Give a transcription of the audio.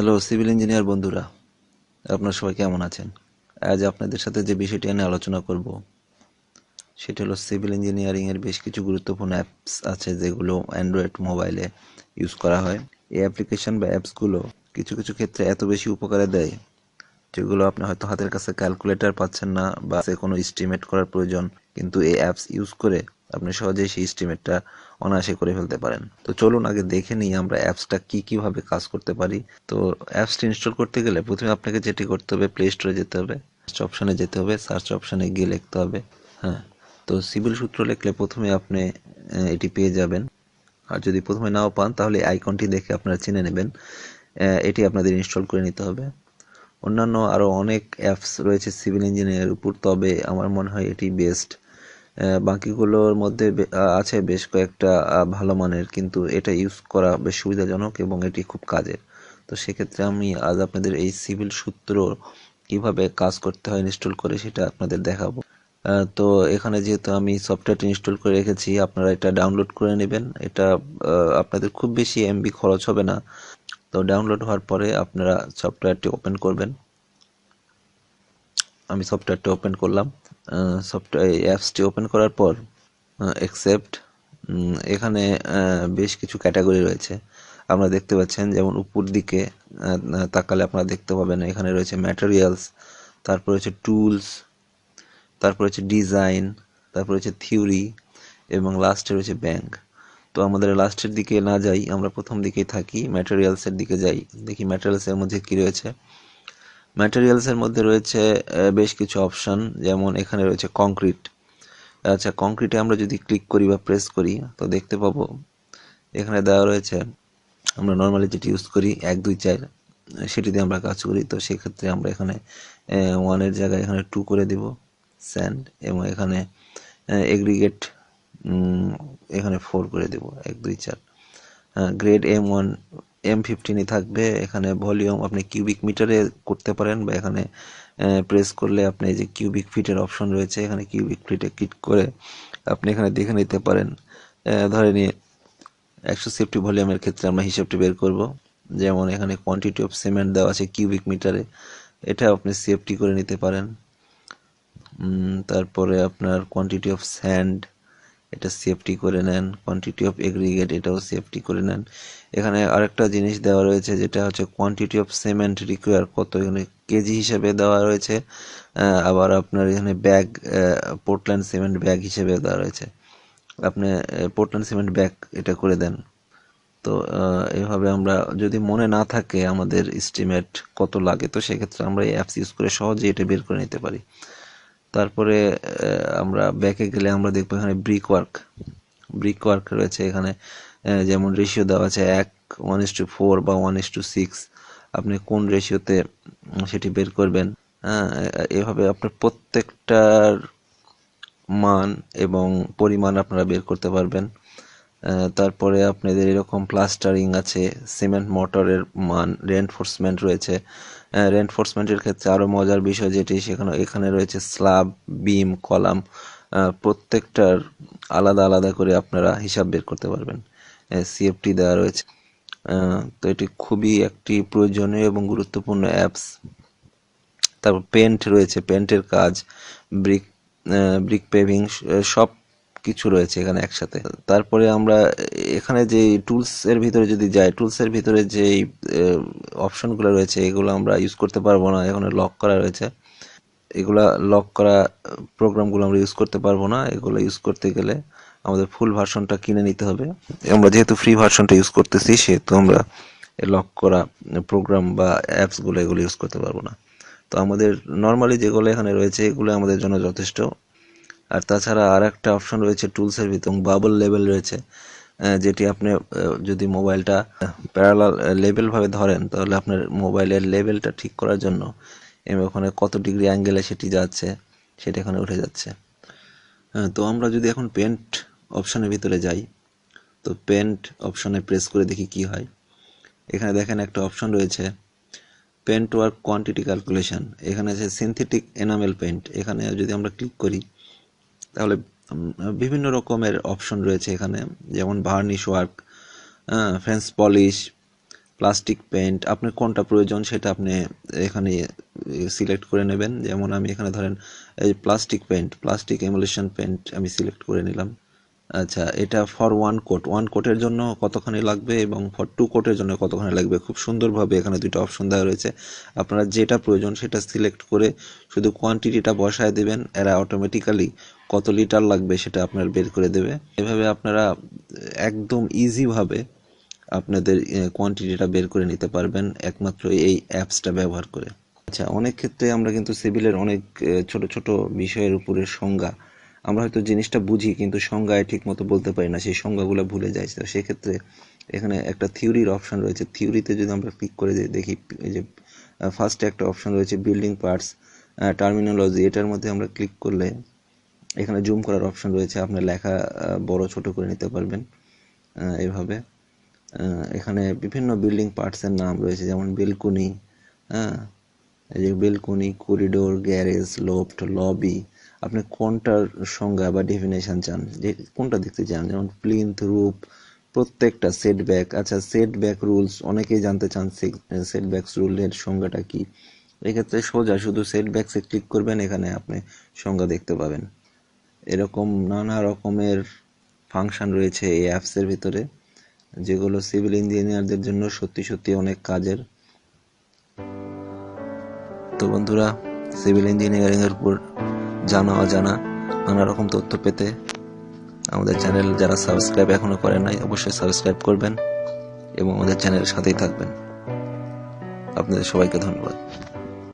Hello, civil engineer বন্ধুরা। আপনারা সবাই কেমন আছেন? আজ আপনাদের সাথে যে বিষয়টি নিয়ে আলোচনা করব, সেটি হলো সিভিল ইঞ্জিনিয়ারিং এর বেশ কিছু গুরুত্বপূর্ণ অ্যাপস আছে যেগুলো অ্যান্ড্রয়েড মোবাইলে ইউজ করা হয়। এই অ্যাপ্লিকেশন বা অ্যাপসগুলো কিছু কিছু ক্ষেত্রে এত বেশি উপকারে দেয় যেগুলো আপনি হয়তো হাতের কাছে ক্যালকুলেটর পাচ্ছেন না বা কোনো এস্টিমেট করার প্রয়োজন, কিন্তু এই অ্যাপস ইউজ করে আপনি সহজেই সেই এস্টিমেটটা অনায়াসে করে ফেলতে পারেন। তো চলুন আগে দেখে নিই আমরা অ্যাপসটা কী কীভাবে কাজ করতে পারি। তো অ্যাপসটি ইনস্টল করতে গেলে প্রথমে আপনাকে যেটি করতে হবে প্লে স্টোরে যেতে হবে। সার্চ অপশানে যেতে হবে সার্চ অপশানে গিয়ে লিখতে হবে হ্যাঁ। তো সিভিল সূত্র লিখলে প্রথমে আপনি এটি পেয়ে যাবেন। আর যদি প্রথমে নাও পান, তাহলে আইকনটি দেখে আপনারা চিনে নেবেন এটি আপনাদের ইনস্টল করে নিতে হবে। অন্যান্য আরও অনেক অ্যাপস রয়েছে সিভিল ইঞ্জিনিয়ারের উপর, তবে আমার মনে হয় এটি বেস্ট বাকিগুলোর মধ্যে আছে বেশ কয়েকটা ভালো মানের, কিন্তু এটা ইউজ করা বেশ সুবিধাজনক এবং এটি খুব কাজের। তো সেক্ষেত্রে আমি আজ আপনাদের এই সিভিল সূত্র কীভাবে কাজ করতে হয় ইনস্টল করে সেটা আপনাদের দেখাবো। তো এখানে যেহেতু আমি সফটওয়্যারটি ইনস্টল করে রেখেছি, আপনারা এটা ডাউনলোড করে নেবেন। এটা আপনাদের খুব বেশি এমবি খরচ হবে না। তো ডাউনলোড হওয়ার পরে আপনারা সফটওয়্যারটি ওপেন করবেন। আমি সফটওয়্যারটি ওপেন করলাম। সফটওয়্যার অ্যাপসটি ওপেন করার পর অ্যাকসেপ্ট এখানে বেশ কিছু ক্যাটাগরি রয়েছে। আপনারা দেখতে পাচ্ছেন যেমন উপর দিকে তাকালে আপনারা দেখতে পাবেন এখানে রয়েছে ম্যাটেরিয়ালস তারপর হচ্ছে টুলস তারপর হচ্ছে ডিজাইন তারপর হচ্ছে থিওরি এবং লাস্টে রয়েছে ব্যাংক তো আমাদের লাস্টের দিকে না যাই, আমরা প্রথম দিকেই থাকি ম্যাটেরিয়ালসের দিকে যাই, দেখি ম্যাটেরিয়ালসের মধ্যে কি রয়েছে। ম্যাটেরিয়ালসের মধ্যে রয়েছে বেশ কিছু অপশন যেমন এখানে রয়েছে কংক্রিট আচ্ছা কংক্রিটে আমরা যদি ক্লিক করি বা প্রেস করি, তো দেখতে পাবো, এখানে দেওয়া রয়েছে, আমরা নর্মালি যেটি ইউজ করি, এক, দুই, চার, সেটি দিয়ে আমরা কাজ করি, তো সেক্ষেত্রে আমরা এখানে ওয়ানের জায়গায় এখানে টু করে দেব স্যান্ড এবং এখানে এগ্রিগেট এখানে ফোর করে দেব, এক, দুই, চার। গ্রেড এম ওয়ান এম ফিফটিনই থাকবে, এখানে ভলিউম আপনি কিউবিক মিটারে করতে পারেন বা এখানে প্রেস করলে আপনি এই যে কিউবিক ফিটের অপশন রয়েছে, এখানে কিউবিক ফিটে ক্লিক করে আপনি এখানে দেখে নিতে পারেন। ধরে নিয়ে একশো সেফটি ভলিউমের ক্ষেত্রে আমরা হিসাবটি বের করব। যেমন এখানে কোয়ান্টিটি অফ সিমেন্ট দেওয়া আছে কিউবিক মিটারে এটা আপনি সেফটি করে নিতে পারেন। তারপরে আপনার কোয়ান্টিটি অফ স্যান্ড এটা সেফটি করে নেন কোয়ান্টিটি অফ এগ্রিগেট এটাও সেফটি করে নেন। এখানে আরেকটা জিনিস দেওয়া রয়েছে যেটা হচ্ছে কোয়ান্টিটি অফ সিমেন্ট রিকোয়ার কত এখানে কেজি হিসেবে দেওয়া রয়েছে। আবার আপনার এখানে ব্যাগ পোর্টল্যান্ড সিমেন্ট ব্যাগ হিসেবে দেওয়া রয়েছে। আপনি পোর্টল্যান্ড সিমেন্ট ব্যাগ এটা করে দেন। তো আহ, এইভাবে আমরা যদি মনে না থাকে আমাদের এস্টিমেট কত লাগে তো সেক্ষেত্রে আমরা এই অ্যাপস ইউজ করে সহজেই এটা বের করে নিতে পারি। তারপরে আমরা ব্যাকে গেলে আমরা দেখব এখানে ব্রিক ওয়ার্ক ব্রিক ওয়ার্ক রয়েছে এখানে যেমন রেশিও দেওয়া আছে এক ওয়ান ইস টু ফোর বা ওয়ান ইস টু সিক্স আপনি কোন রেশিওতে সেটি বের করবেন। হ্যাঁ এভাবে আপনার প্রত্যেকটার মান এবং পরিমাণ আপনারা বের করতে পারবেন। তারপরে আপনাদের এরকম প্লাস্টারিং আছে সিমেন্ট মোটরের মান রেনফোর্সমেন্ট রয়েছে। রেনফোর্সমেন্টের ক্ষেত্রে আরও মজার বিষয় যেটি, সেখানে, এখানে রয়েছে স্ল্যাব বিম কলাম প্রত্যেকটার আলাদা আলাদা করে আপনারা হিসাব বের করতে পারবেন। সিএফটি দেওয়া রয়েছে। তো এটি খুবই একটি প্রয়োজনীয় এবং গুরুত্বপূর্ণ অ্যাপস তারপর পেন্ট রয়েছে পেন্টের কাজ ব্রিক ব্রিক পেভিং সব কিছু রয়েছে এখানে একসাথে। তারপরে আমরা এখানে যে টুলস এর ভিতরে যদি যাই টুলস এর ভিতরে যে অপশনগুলো রয়েছে, এগুলো আমরা ইউজ করতে পারব না। এখানে লক করা রয়েছে। এগুলা লক করা প্রোগ্রামগুলো আমরা ইউজ করতে পারব না। এগুলো ইউজ করতে গেলে আমাদের ফুল ভার্সনটা কিনে নিতে হবে। আমরা যেহেতু ফ্রি ভার্সনটা ইউজ করতেছি, সেহেতু আমরা লক করা প্রোগ্রাম বা অ্যাপসগুলো এগুলো ইউজ করতে পারব না। তো আমাদের নর্মালি যেগুলো এখানে রয়েছে, এগুলো আমাদের জন্য যথেষ্ট। আর তাছাড়া আর একটা অপশন রয়েছে টুলসের ভিতর বাবল লেভেল রয়েছে যেটি আপনি যদি মোবাইলটা প্যারালাল লেভেল ভাবে ধরেন, তাহলে আপনার মোবাইলের লেভেলটা ঠিক করার জন্য ওখানে কত ডিগ্রি অ্যাঙ্গেলে সেটি যাচ্ছে, সেটা এখানে উঠে যাচ্ছে। তো আমরা যদি এখন পেন্ট অপশনের ভিতরে যাই, তো পেন্ট অপশনে প্রেস করে দেখি কি হয়। এখানে দেখেন একটা অপশন রয়েছে পেন্ট ওয়ার্ক কোয়ান্টিটি ক্যালকুলেশন এখানে আছে সিনথেটিক এনামেল পেন্ট এখানে যদি আমরা ক্লিক করি তাহলে বিভিন্ন রকমের অপশন রয়েছে এখানে, যেমন varnish work French polish plastic paint আপনার কোনটা প্রয়োজন সেটা আপনি এখানে সিলেক্ট করে নেবেন। যেমন আমি এখানে ধরেন, এই plastic paint plastic emulsion paint আমি সিলেক্ট করে নিলাম। আচ্ছা এটা ফর ওয়ান কোট ওয়ান কোটের জন্য কতখানি লাগবে এবং ফর টু কোটের জন্য কতখানি লাগবে? খুব সুন্দরভাবে এখানে দুটো অপশন দেওয়া রয়েছে। আপনারা যেটা প্রয়োজন সেটা সিলেক্ট করে শুধু কোয়ান্টিটিটা বসায় দেবেন, এরা অটোমেটিক্যালি কত লিটার লাগবে সেটা আপনার বের করে দেবে। এভাবে আপনারা একদম ইজিভাবে আপনাদের কোয়ান্টিটিটা বের করে নিতে পারবেন একমাত্র এই অ্যাপসটা ব্যবহার করে। আচ্ছা অনেক ক্ষেত্রে আমরা কিন্তু সিভিলের অনেক ছোট ছোট বিষয়ের উপরে সংজ্ঞা আমরা হয়তো জিনিসটা বুঝি, কিন্তু সংজ্ঞায় ঠিক মতো বলতে পারি না, সেই সংজ্ঞাগুলো ভুলে যাই। তো সেক্ষেত্রে এখানে একটা থিওরির অপশন রয়েছে। থিওরিতে যদি আমরা ক্লিক করে দেখি যে ফার্স্টে একটা অপশন রয়েছে বিল্ডিং পার্টস টার্মিনোলজি এটার মধ্যে আমরা ক্লিক করলে এখানে জুম করার অপশন রয়েছে। আপনার লেখা বড়, ছোট করে নিতে পারবেন এভাবে। এখানে বিভিন্ন বিল্ডিং পার্টসের নাম রয়েছে, যেমন বেলকুনি হ্যাঁ? এই যে balcony corridor garage loft lobby আপনি কোনটার সংজ্ঞা বা ডেফিনেশন চান? যে কোনটা দেখতে চান? যেমন প্লিন্থ, রূপ, প্রত্যেকটা সেটব্যাক আচ্ছা সেটব্যাক রুলস অনেকেই জানতে চান সেটব্যাকস রুলের সংজ্ঞাটা কি? এক্ষেত্রে সোজা, শুধু সেটব্যাকসে ক্লিক করবেন, এখানে আপনি সংজ্ঞা দেখতে পাবেন। এরকম নানা রকমের ফাংশন রয়েছে এই অ্যাপসের ভিতরে, যেগুলো সিভিল ইঞ্জিনিয়ারদের জন্য সত্যি সত্যি অনেক কাজের। তো বন্ধুরা সিভিল ইঞ্জিনিয়ারিংয়ের উপর জানা, অজানা, নানা রকম তথ্য পেতে আমাদের চ্যানেল যারা সাবস্ক্রাইব এখনও করে নাই, অবশ্যই সাবস্ক্রাইব করবেন এবং আমাদের চ্যানেলের সাথেই থাকবেন। আপনাদের সবাইকে ধন্যবাদ।